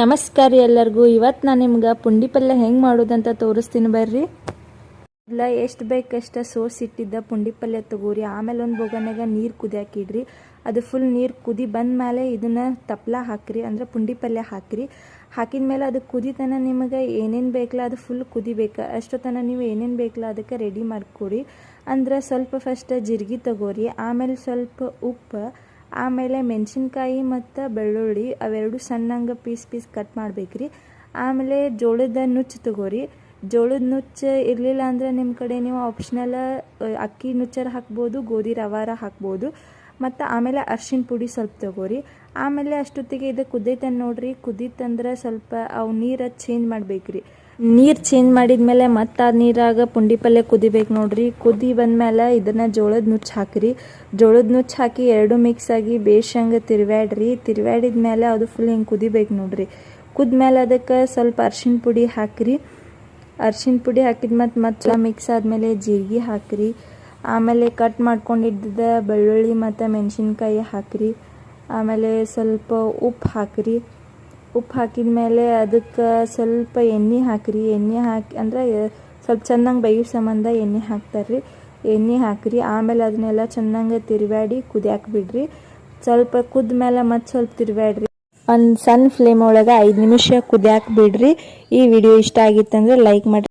ನಮಸ್ಕಾರ ರೀ ಎಲ್ಲರಿಗೂ. ಇವತ್ತು ನಾನು ನಿಮ್ಗೆ ಪುಂಡಿ ಪಲ್ಯ ಹೆಂಗೆ ಮಾಡೋದಂತ ತೋರಿಸ್ತೀನಿ ಬರ್ರಿ. ಇಲ್ಲ ಎಷ್ಟು ಬೇಕಷ್ಟು ಸೋಸಿಟ್ಟಿದ್ದ ಪುಂಡಿ ಪಲ್ಯ ತಗೋರಿ. ಆಮೇಲೆ ಒಂದು ಬೊಗನ್ಯಾಗ ನೀರು ಕುದಿಯಾಕಿಡ್ರಿ. ಅದು ಫುಲ್ ನೀರು ಕುದಿ ಬಂದ ಮೇಲೆ ಇದನ್ನು ತಪ್ಲ ಹಾಕ್ರಿ, ಅಂದ್ರೆ ಪುಂಡಿ ಪಲ್ಯ ಹಾಕ್ರಿ. ಹಾಕಿದ ಮೇಲೆ ಅದು ಕುದಿತನ ನಿಮಗೆ ಏನೇನು ಬೇಕಲ್ಲ ಅದು ಫುಲ್ ಕುದಿಬೇಕು. ಅಷ್ಟೊತ್ತನ ನೀವು ಏನೇನು ಬೇಕಲ್ಲ ಅದಕ್ಕೆ ರೆಡಿ ಮಾಡ್ಕೊರಿ ಅಂದ್ರೆ ಸ್ವಲ್ಪ ಫಸ್ಟ್ ಜಿರ್ಗಿ ತಗೋರಿ. ಆಮೇಲೆ ಸ್ವಲ್ಪ ಉಪ್ಪು ಆಮೇಲೆ ಮೆಣಸಿನ್ಕಾಯಿ ಮತ್ತು ಬೆಳ್ಳುಳ್ಳಿ ಅವೆರಡು ಸಣ್ಣಂಗೆ ಪೀಸ್ ಪೀಸ್ ಕಟ್ ಮಾಡ್ಬೇಕ್ರಿ. ಆಮೇಲೆ ಜೋಳದ ನುಚ್ಚು ತಗೋರಿ. ಜೋಳದ ನುಚ್ಚು ಇರಲಿಲ್ಲ ಅಂದ್ರೆ ನಿಮ್ಮ ಕಡೆ ನೀವು ಆಪ್ಷನಲ್ ಅಕ್ಕಿ ನುಚ್ಚರ ಹಾಕ್ಬೋದು, ಗೋಧಿ ರವಾರ ಹಾಕ್ಬೋದು. ಮತ್ತು ಆಮೇಲೆ ಅರ್ಶಿನ ಪುಡಿ ಸ್ವಲ್ಪ ತಗೋರಿ. ಆಮೇಲೆ ಅಷ್ಟೊತ್ತಿಗೆ ಇದು ಕುದೈತೆ ನೋಡ್ರಿ. ಕುದೀತಂದ್ರೆ ಸ್ವಲ್ಪ ಅವು ನೀರು ಚೇಂಜ್ ಮಾಡ್ಬೇಕ್ರಿ. ನೀರು ಚೇಂಜ್ ಮಾಡಿದ್ಮೇಲೆ ಮತ್ತೆ ಆ ನೀರಾಗ ಪುಂಡಿ ಪಲ್ಯ ಕುದಿಬೇಕು ನೋಡ್ರಿ. ಕುದಿ ಬಂದಮೇಲೆ ಇದನ್ನ ಜೋಳದ ನುಚ್ಚು ಹಾಕಿರಿ. ಜೋಳದ ನುಚ್ಚು ಹಾಕಿ ಎರಡು ಮಿಕ್ಸ್ ಆಗಿ ಬೇಷಂಗೆ ತಿರ್ವ್ಯಾಡ್ರಿ. ತಿರ್ವ್ಯಾಡಿದ ಮೇಲೆ ಅದು ಫುಲ್ ಹಿಂಗೆ ಕುದಿಬೇಕು ನೋಡ್ರಿ. ಕುದ್ಮೇಲೆ ಅದಕ್ಕೆ ಸ್ವಲ್ಪ ಅರ್ಶಿಣ ಪುಡಿ ಹಾಕಿರಿ. ಅರ್ಶಿಣ ಪುಡಿ ಹಾಕಿದ ಮತ್ತು ಮತ್ತೆ ಮಿಕ್ಸ್ ಆದಮೇಲೆ ಜೀರಿಗೆ ಹಾಕಿರಿ. ಆಮೇಲೆ ಕಟ್ ಮಾಡ್ಕೊಂಡಿದ್ದ ಬೆಳ್ಳುಳ್ಳಿ ಮತ್ತು ಮೆಣಸಿನ್ಕಾಯಿ ಹಾಕಿರಿ. ಆಮೇಲೆ ಸ್ವಲ್ಪ ಉಪ್ಪು ಹಾಕಿರಿ. ಉಪ್ಪು ಹಾಕಿದ ಮೇಲೆ ಅದಕ್ಕೆ ಸ್ವಲ್ಪ ಎಣ್ಣೆ ಹಾಕಿರಿ. ಎಣ್ಣೆ ಹಾಕಿ ಅಂದ್ರೆ ಸ್ವಲ್ಪ ಚೆನ್ನಾಗಿ ಬೇಯೋ ಸಂಬಂಧ ಎಣ್ಣೆ ಹಾಕ್ತಾರ್ರಿ. ಎಣ್ಣೆ ಹಾಕಿರಿ. ಆಮೇಲೆ ಅದನ್ನೆಲ್ಲ ಚೆನ್ನಾಗಿ ತಿರುವಾಡಿ ಕುದಿಯಾಕೆ ಬಿಡ್ರಿ. ಸ್ವಲ್ಪ ಕುದ್ದ ಮೇಲೆ ಮತ್ತೆ ಸ್ವಲ್ಪ ತಿರುವಾಡ್ರಿ ಒಂದು ಸಣ್ಣ ಫ್ಲೇಮ್ ಒಳಗೆ ಐದು ನಿಮಿಷ ಕುದಿಯಾಕ ಬಿಡ್ರಿ. ಈ ವಿಡಿಯೋ ಇಷ್ಟ ಆಗಿತ್ತಂದ್ರೆ ಲೈಕ್ ಮಾಡಿ